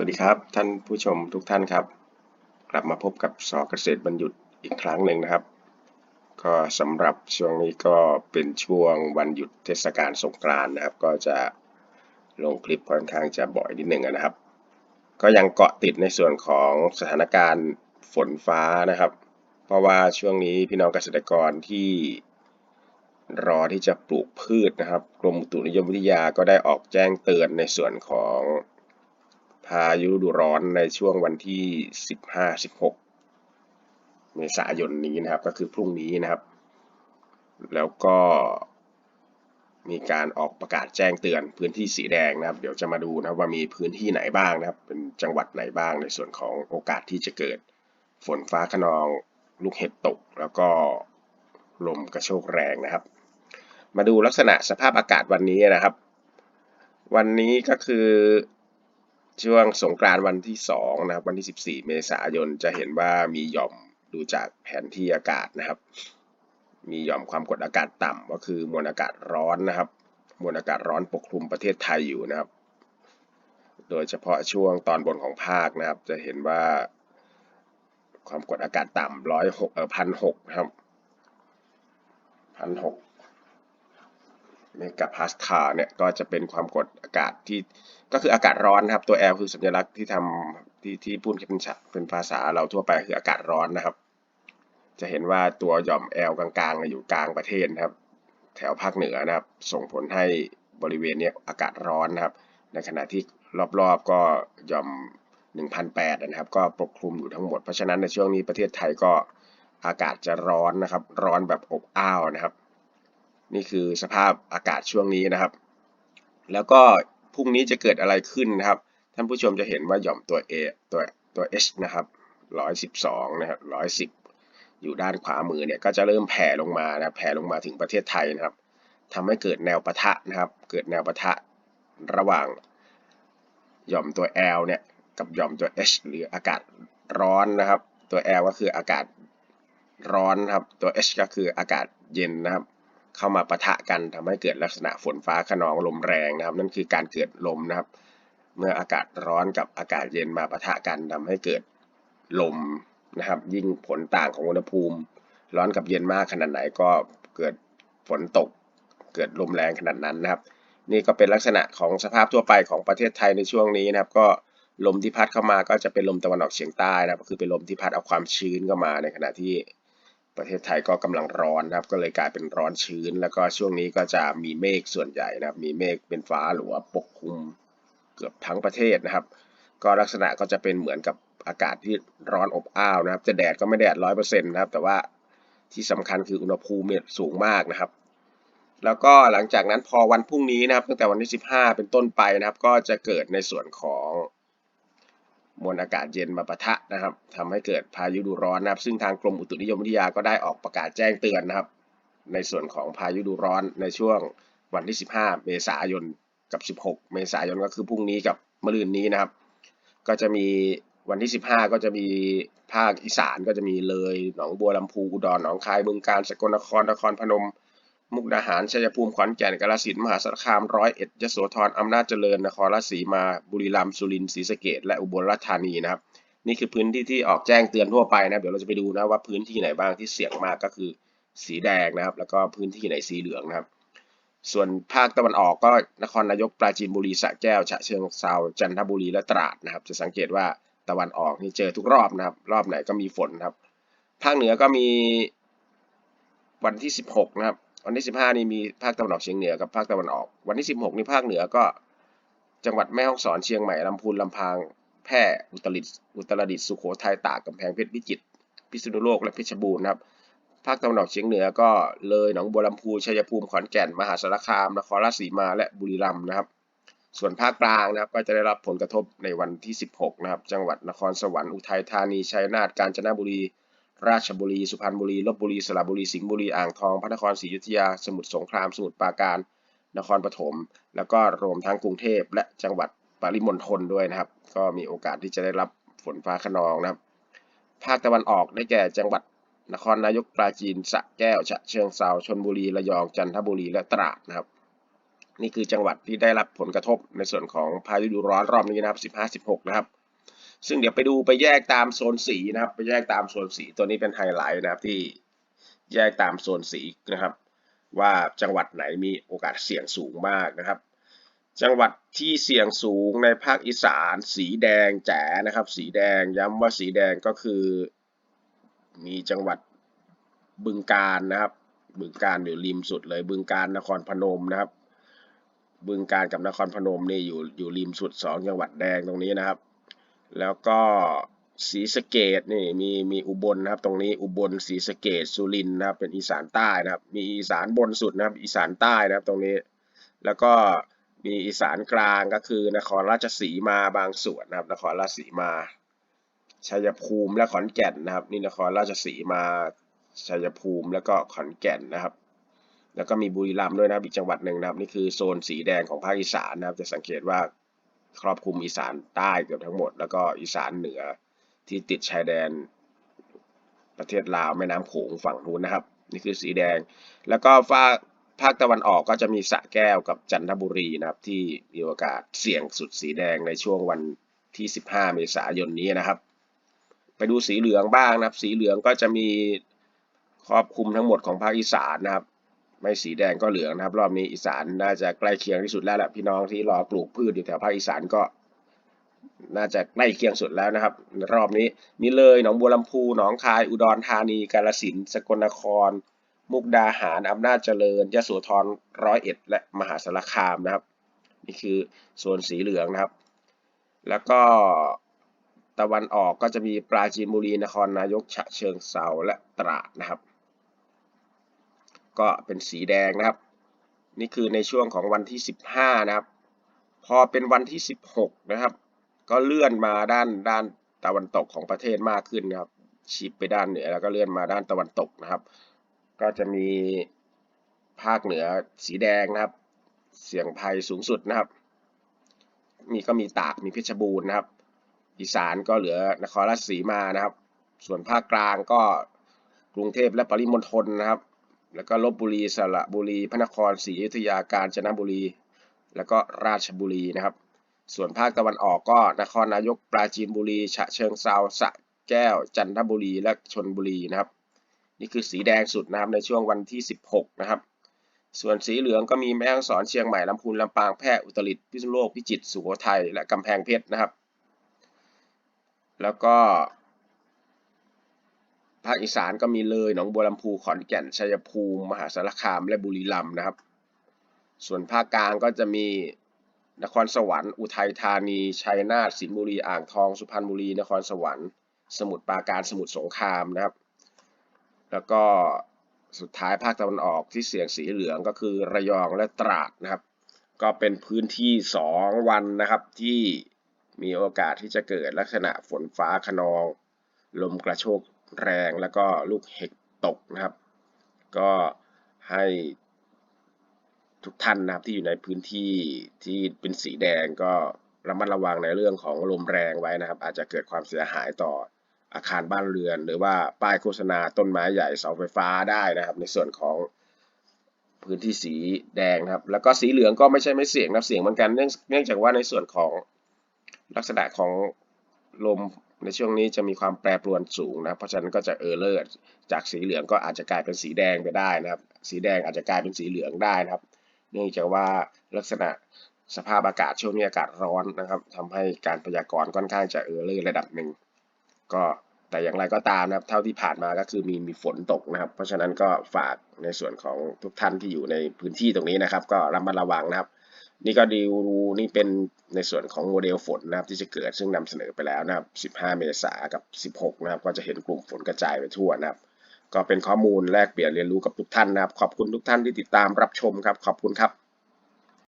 วัสดีครับ ท่านผู้ชมทุกท่านครับ กลับมาพบกับสอเกษตรบรรยุทธ์อีกครั้งหนึ่งนะครับ ก็สำหรับช่วงนี้ก็เป็นช่วงวันหยุดเทศกาลสงกรานต์นะครับ ก็จะลงคลิปค่อนข้างจะบ่อยนิดหนึ่งนะครับ ก็ยังเกาะติดในส่วนของสถานการณ์ฝนฟ้านะครับ เพราะว่าช่วงนี้พี่น้องเกษตรกรที่รอที่จะปลูกพืชนะครับ กรมอุตุนิยมวิทยาก็ได้ออกแจ้งเตือนในส่วนของ พายุฤดูร้อนในช่วงวันที่ 15-16 เมษายนนี้นะครับ ก็คือพรุ่งนี้นะครับ แล้วก็มีการออกประกาศแจ้งเตือนพื้นที่สีแดงนะครับ เดี๋ยวจะมาดูนะว่ามีพื้นที่ไหนบ้างนะครับ เป็นจังหวัดไหนบ้างในส่วนของโอกาสที่จะเกิด ฝนฟ้าขนอง ลูกเห็บตก แล้วก็ลมกระโชกแรงนะครับ มาดูลักษณะสภาพอากาศวันนี้นะครับ วันนี้ก็คือ ช่วงสงกรานต์วันที่2นะครับวันที่ 14 เมษายนจะเห็นว่ามีหย่อมดูจากแผนที่อากาศนะครับ มีหย่อมความกดอากาศต่ำก็คือมวลอากาศร้อนนะครับมวลอากาศร้อนปกคลุมประเทศไทยอยู่นะครับ โดยเฉพาะช่วงตอนบนของภาคนะครับ จะเห็นว่าความกดอากาศต่ำร้อยหกเออพันหกครับพันหก เมกะพาสคาเนี่ยก็จะเป็นความกดอากาศที่ก็คืออากาศร้อนนะครับ ตัว L คือสัญลักษณ์ที่ทำที่ที่พูดเป็นเป็นภาษาเราทั่วไปคืออากาศร้อนนะครับ จะเห็นว่าตัวหย่อม L กลางๆ อยู่กลางประเทศนะครับ แถวภาคเหนือนะครับ ส่งผลให้บริเวณนี้อากาศร้อนนะครับ ในขณะที่รอบๆก็หย่อม 1,008นะครับ ก็ปกคลุมอยู่ทั้งหมด เพราะฉะนั้นในช่วงนี้ประเทศไทยก็อากาศจะร้อนนะครับ ร้อนแบบอบอ้าวนะครับ นี่คือสภาพอากาศช่วงนี้นะครับ แล้วก็พรุ่งนี้จะเกิดอะไรขึ้นนะครับ ท่านผู้ชมจะเห็นว่าหย่อมตัว A ตัวตัว H นะครับ112นะครับ110 อยู่ด้านขวามือเนี่ยก็จะเริ่มแผ่ลงมานะแผ่ลงมาถึงประเทศไทยนะครับทำให้เกิดแนวปะทะนะครับ เกิดแนวปะทะระหว่างหย่อมตัว L เนี่ยกับหย่อมตัว H หรืออากาศร้อนนะครับ ตัว L ก็คืออากาศร้อนครับ ตัว H ก็คืออากาศเย็นนะครับ เข้ามาปะทะกันทำให้เกิดลักษณะฝนฟ้าขนองลมแรงนะครับ นั่นคือการเกิดลมนะครับ เมื่ออากาศร้อนกับอากาศเย็นมาปะทะกันทำให้เกิดลมนะครับ ยิ่งผลต่างของอุณหภูมิ ร้อนกับเย็นมากขนาดไหนก็เกิดฝนตก เกิดลมแรงขนาดนั้นนะครับ นี่ก็เป็นลักษณะของสภาพทั่วไปของประเทศไทยในช่วงนี้นะครับ ก็ลมที่พัดเข้ามาก็จะเป็นลมตะวันออกเฉียงใต้นะครับก็คือเป็นลมที่พัดเอาความชื้นเข้ามาในขณะที่ ประเทศไทยก็กำลังร้อนนะครับ ก็เลยกลายเป็นร้อนชื้น แล้วก็ช่วงนี้ก็จะมีเมฆส่วนใหญ่นะครับ มีเมฆเป็นฟ้าหรือว่าปกคลุมเกือบทั้งประเทศนะครับ ก็ลักษณะก็จะเป็นเหมือนกับอากาศที่ร้อนอบอ้าวนะครับ จะแดดก็ไม่แดดร้อยเปอร์เซ็นต์นะครับ แต่ว่าที่สำคัญคืออุณหภูมิสูงมากนะครับ แล้วก็หลังจากนั้นพอวันพรุ่งนี้นะครับ ตั้งแต่วันที่ 15 เป็นต้นไปนะครับ ก็จะเกิดในส่วนของ มวลอากาศเย็นมาปะทะนะครับทำให้เกิดพายุดูร้อนนะครับ ซึ่งทางกรมอุตุนิยมวิทยาก็ได้ออกประกาศแจ้งเตือนนะครับ ในส่วนของพายุดูร้อนในช่วงวันที่ 15 เมษายนกับ 16 เมษายนก็คือพรุ่งนี้กับมะรืนนี้นะครับ ก็จะมีวันที่ 15 ก็จะมีภาคอีสานก็จะมีเลยหนองบัวลำพูอุดรหนองคายบึงกาฬสกลนครนครพนม มุกดาหาร ชัยภูมิ ขอนแก่น กาฬสินธุ์ มหาสารคาม ร้อยเอ็ด ยโสธร อำนาจเจริญ นครราชสีมา บุรีรัมย์ สุรินทร์ ศรีสะเกษและอุบลราชธานีนะครับ นี่คือพื้นที่ที่ออกแจ้งเตือนทั่วไปนะ เดี๋ยวเราจะไปดูนะว่าพื้นที่ไหนบ้างที่เสี่ยงมากก็คือสีแดงนะครับ แล้วก็พื้นที่ไหนสีเหลืองนะครับ ส่วนภาคตะวันออกก็นครนายก ปราจีนบุรี สระแก้ว ฉะเชิงเทราจันทบุรี และตราดนะครับ จะสังเกตว่าตะวันออกนี่เจอทุกรอบนะครับ รอบไหนก็มีฝนครับ ภาคเหนือก็มีวันที่ 16 นะครับ วันที่ 15 นี่มีภาคตะวันออกเฉียงเหนือกับภาคตะวันออก วันที่ 16 นี่ภาคเหนือก็ จังหวัดแม่ฮ่องสอนเชียงใหม่ลำพูนลำพางแพร่อุตรดิตถ์อุตรดิตถ์สุโขทัยตากกำแพงเพชรพิจิตรพิษณุโลกและเพชรบูรณ์ครับภาคตะวันออกเฉียงเหนือก็เลยหนองบัวลำพูชัยภูมิขอนแก่น มหาสารคามนครราชสีมาและบุรีรัมย์นะครับ ส่วนภาคกลางนะครับก็จะได้รับผลกระทบในวันที่ 16 นะครับ จังหวัดนครสวรรค์อุทัยธานีชัยนาทกาญจนบุรี ราชบุรี สุพรรณบุรี ลบบุรี สระบุรี สิงห์บุรี อ่างทอง พระนครศรีอยุธยา สมุทรสงคราม สมุทรปราการ นครปฐม แล้วก็รวมทั้งกรุงเทพและจังหวัดปริมณฑลด้วยนะครับ ก็มีโอกาสที่จะได้รับฝนฟ้าขนองนะครับ ภาคตะวันออกได้แก่จังหวัด นครนายกปราจีนสระแก้ว ฉะเชิงเทราชลบุรี ระยอง จันทบุรี และตราดนะครับ นี่คือจังหวัดที่ได้รับผลกระทบในส่วนของพายุฤดูร้อนรอบนี้นะครับ 15 16 นะครับ ซึ่งเดี๋ยวไปดูไปแยกตามโซนสีนะครับ ไปแยกตามโซนสีตัวนี้เป็นไฮไลท์นะครับที่แยกตามโซนสีนะครับ ว่าจังหวัดไหนมีโอกาสเสี่ยงสูงมากนะครับ จังหวัดที่เสี่ยงสูงในภาคอีสาน สีแดงแจ๋นะครับ สีแดงย้ำว่าสีแดงก็คือ มีจังหวัดบึงกาฬนะครับ บึงกาฬอยู่ริมสุดเลย บึงกาฬนครพนมนะครับ บึงกาฬกับนครพนมนี่อยู่อยู่ริมสุดสองจังหวัดแดงตรงนี้นะครับ แล้วก็ศรีสะเกดนี่มีมีอุบลนะครับ ตรงนี้อุบลศรีสะเกดสุรินทร์นะครับ เป็นอีสานใต้นะครับ มีอีสานบนสุดนะครับ อีสานใต้นะครับ ตรงนี้ แล้วก็มีอีสานกลางก็คือนครราชสีมาบางส่วนนะครับ นครราชสีมาชัยภูมิและขอนแก่นนะครับ นี่นครราชสีมาชัยภูมิแล้วก็ขอนแก่นนะครับ แล้วก็มีบุรีรัมย์ด้วยนะครับอีกจังหวัดหนึ่งนะครับ นี่คือโซนสีแดงของภาคอีสานนะครับ จะสังเกตว่า ครอบคลุมอีสานใต้เกือบทั้งหมด แล้วก็อีสานเหนือที่ติดชายแดน ประเทศลาวแม่น้ำโขงฝั่งนู้นนะครับ นี่คือสีแดง แล้วก็ภาคภาคตะวันออกก็จะมีสะแก้วกับจันทบุรีนะครับ ที่มีโอกาสเสี่ยงสุดสีแดงในช่วงวันที่ 15 เมษายนนี้นะครับ ไปดูสีเหลืองบ้างนะครับ สีเหลืองก็จะมีครอบคลุมทั้งหมดของภาคอีสานนะครับ ไม่สีแดงก็เหลืองนะครับ รอบนี้อีสานน่าจะใกล้เคียงที่สุดแล้วแหละพี่น้องที่รอปลูกพืชอยู่แถวภาคอีสานก็น่าจะใกล้เคียงสุดแล้วนะครับ รอบนี้มีเลยหนองบัวลำพูหนองคายอุดรธานี กาฬสินธุ์สกลนคร มุกดาหารอำนาจเจริญยโสธรร้อยเอ็ดและมหาสารคามนะครับ นี่คือโซนสีเหลืองนะครับ แล้วก็ตะวันออกก็จะมีปราจีนบุรีนครนายกฉะเชิงเซาและตราดนะครับ ก็เป็นสีแดงนะครับ นี่คือในช่วงของวันที่ 15 นะครับ พอเป็นวันที่ 16 นะครับ ก็เลื่อนมาด้านด้านตะวันตกของประเทศมากขึ้นนะครับชิปไปด้านเหนือแล้วก็เลื่อนมาด้านตะวันตกนะครับ ก็จะมีภาคเหนือสีแดงนะครับ เสี่ยงภัยสูงสุดนะครับ มีก็มีตากมีเพชรบูรณ์นะครับ อีสานก็เหลือนครราชสีมานะครับ ส่วนภาคกลางก็กรุงเทพและปริมณฑลนะครับ แล้วก็ลบบุรีสระบุรี พระนครศรีอยุธยากาญจนบุรี แล้วก็ราชบุรีนะครับ ส่วนภาคตะวันออกก็นครนายกปราจีนบุรี ฉะเชิงเซาสะแก้ว จันทบุรี และชนบุรีนะครับ นี่คือสีแดงสุดนะครับในช่วงวันที่ 16 นะครับ ส่วนสีเหลืองก็มีแม่ฮ่องสอนเชียงใหม่ลำพูนลำปางแพร่อุตรดิตถ์พิษณุโลกพิจิตรสุโขทัยและกำแพงเพชรนะครับ แล้วก็ ภาคอีสานก็มีเลยหนองบัวลำพูขอนแก่นชัยภูมิ มหาสารคามและบุรีรัมย์นะครับ ส่วนภาคกลางก็จะมีนครสวรรค์อุทัยธานีชัยนาทสิงห์บุรีอ่างทอง สุพรรณบุรี นครสวรรค์ สมุทรปราการสมุทรสงครามนะครับ แล้วก็สุดท้ายภาคตะวันออกที่เสี่ยงสีเหลืองก็คือระยองและตราดนะครับ ก็เป็นพื้นที่ 2 วันนะครับที่มีโอกาสที่จะเกิดลักษณะฝนฟ้าขนอง ลมกระโชก แรงแล้วก็ลูกเห็บตกนะครับ ก็ให้ทุกท่านนะครับที่อยู่ในพื้นที่ที่เป็นสีแดงก็ระมัดระวังในเรื่องของลมแรงไว้นะครับ อาจจะเกิดความเสียหายต่ออาคารบ้านเรือน หรือว่าป้ายโฆษณาต้นไม้ใหญ่เสาไฟฟ้าได้นะครับ ในส่วนของพื้นที่สีแดงนะครับ แล้วก็สีเหลืองก็ไม่ใช่ไม่เสี่ยงนะเสี่ยงเหมือนกันเนื่องจากว่าในส่วนของลักษณะของลม ในช่วงนี้จะมีความแปรปรวนสูงนะเพราะฉะนั้นก็จะเออร์เลอร์จากสีเหลืองก็อาจจะกลายเป็นสีแดงไปได้นะครับ สีแดงอาจจะกลายเป็นสีเหลืองได้นะครับ เนื่องจากว่าลักษณะสภาพอากาศช่วงนี้อากาศร้อนนะครับทำให้การพยากรณ์ค่อนข้างจะเออร์เลอร์ระดับหนึ่งก็แต่อย่างไรก็ตามนะครับ เท่าที่ผ่านมาก็คือมีมีฝนตกนะครับ เพราะฉะนั้นก็ฝากในส่วนของทุกท่านที่อยู่ในพื้นที่ตรงนี้นะครับ ก็ระมัดระวังนะครับ นี่ก็ดูนี่เป็นในส่วนของโมเดลฝนนะครับที่จะเกิดซึ่งนำเสนอไปแล้วนะครับ 15 เมษายนกับ 16 นะครับ ก็จะเห็นกลุ่มฝนกระจายไปทั่วนะครับ ก็เป็นข้อมูลแลกเปลี่ยนเรียนรู้กับทุกท่านนะครับ ขอบคุณทุกท่านที่ติดตามรับชมครับ ขอบคุณครับ